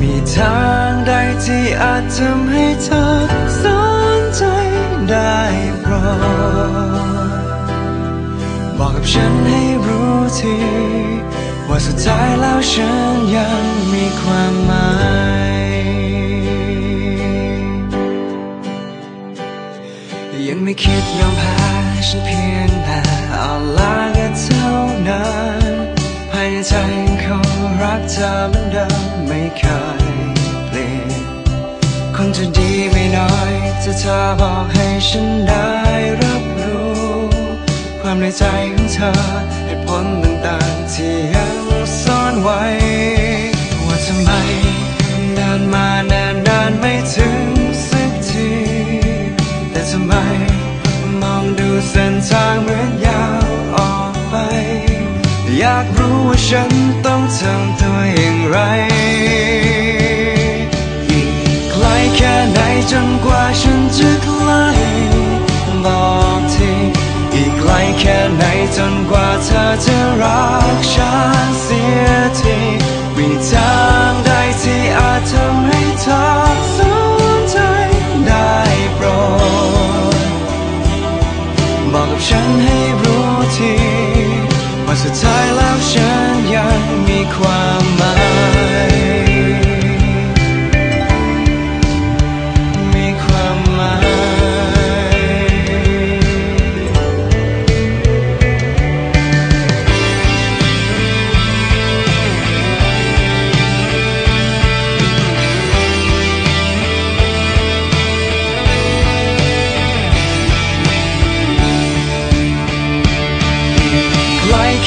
มีทางใดที่อาจทำให้เธอสนใจได้โปรดบอกกับฉันให้รู้ที ว่าสุดท้ายแล้วฉันยังมีความหมายยังไม่คิดยอมแพ้ฉันเพียงแต่อ่อนล้าก็เท่านั้น ในใจยังคงรักเธอเหมือนเดิมไม่เคยเปลี่ยนคงจะดีไม่น้อยถ้าเธอบอกให้ฉันได้รับรู้ ความในใจของเธอเหตุผล ฉันต้องทำตัวอย่างไร อีกไกลแค่ไหนจนกว่าฉันจะใกล้บอกทีอีกไกลแค่ไหนจนกว่าเธอจะรักฉันเสียทีมีทางใดที่อาจทำให้เธอสนใจได้โปรดบอกกับฉันให้รู้ทีว่าสุดท้าย